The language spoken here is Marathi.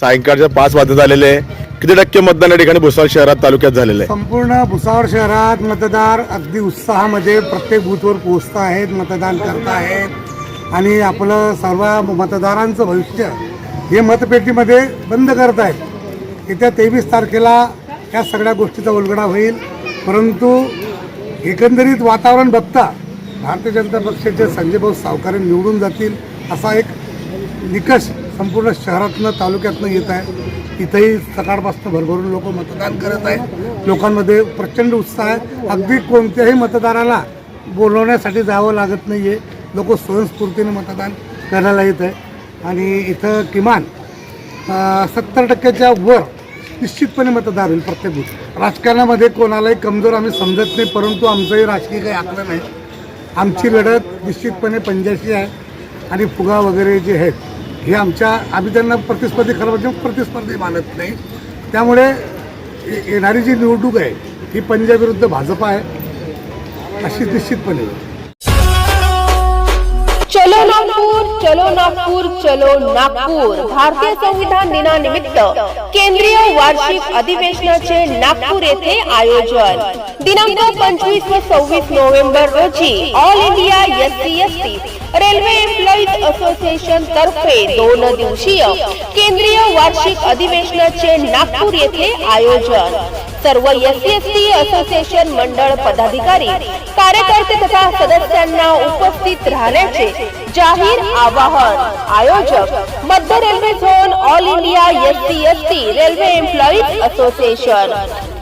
सायंकाळच्या पाच वाजत आलेले आहे. किती टक्के मतदान या ठिकाणी भुसावळ शहरात तालुक्यात झालेलं आहे? संपूर्ण भुसावळ शहरात मतदार अगदी उत्साहामध्ये प्रत्येक बूथवर पोहोचत आहेत मतदान करत आहेत. आणि आपलं सर्व मतदारांचं भविष्य हे मतपेटीमध्ये बंद करत आहेत. येत्या तेवीस तारखेला या सगळ्या गोष्टीचा उलगडा होईल. परंतु एकंदरीत वातावरण बघता भारतीय जनता पक्षाचे संजय भाऊ सावकारे निवडून जातील असा एक निकष संपूर्ण शहरातनं तालुक्यातनं येत आहे. इथंही सकाळपासून भरभरून लोक मतदान करत आहेत. लोकांमध्ये प्रचंड उत्साह आहे. अगदी कोणत्याही मतदाराला बोलवण्यासाठी जावं लागत नाही आहे लोक स्वयंस्फूर्तीने मतदान करायला येत आहे. आणि इथं किमान सत्तर टक्क्याच्या वर निश्चितपणे मतदार होईल प्रत्येक बूथ. राजकारणामध्ये कोणालाही कमजोर आम्ही समजत नाही परंतु आमचंही राजकीय काही आकलं नाही आमची लढत निश्चितपणे पंजाशी आहे. आणि फुगा वगैरे जे आहेत हे आमच्या आम्ही त्यांना प्रतिस्पर्धी खरं म्हणजे प्रतिस्पर्धी मानत नाही. त्यामुळे येणारी जी निवडणूक आहे ही पंजाबविरुद्ध भाजप आहे अशी निश्चितपणे चलो नागपूर चलो नागपूर चलो नागपूर. भारतीय संविधान दिनानिमित्त केंद्रीय वार्षिक अधिवेशनाचे नागपूर येथे आयोजन. दिनांक पंचवीस व सव्वीस नोव्हेंबर रोजी all India S C S T railway employees association तर्फे दोन दिवसीय केंद्रीय वार्षिक अधिवेशनाचे नागपूर येथे आयोजन. सर्व S C S T association मंडळ पदाधिकारी कार्यकर्ते तथा सदस्यांना उपस्थित राहण्याचे जाहीर आवाहन. आयोजक मध्य railway zone all India S C S T railway employees association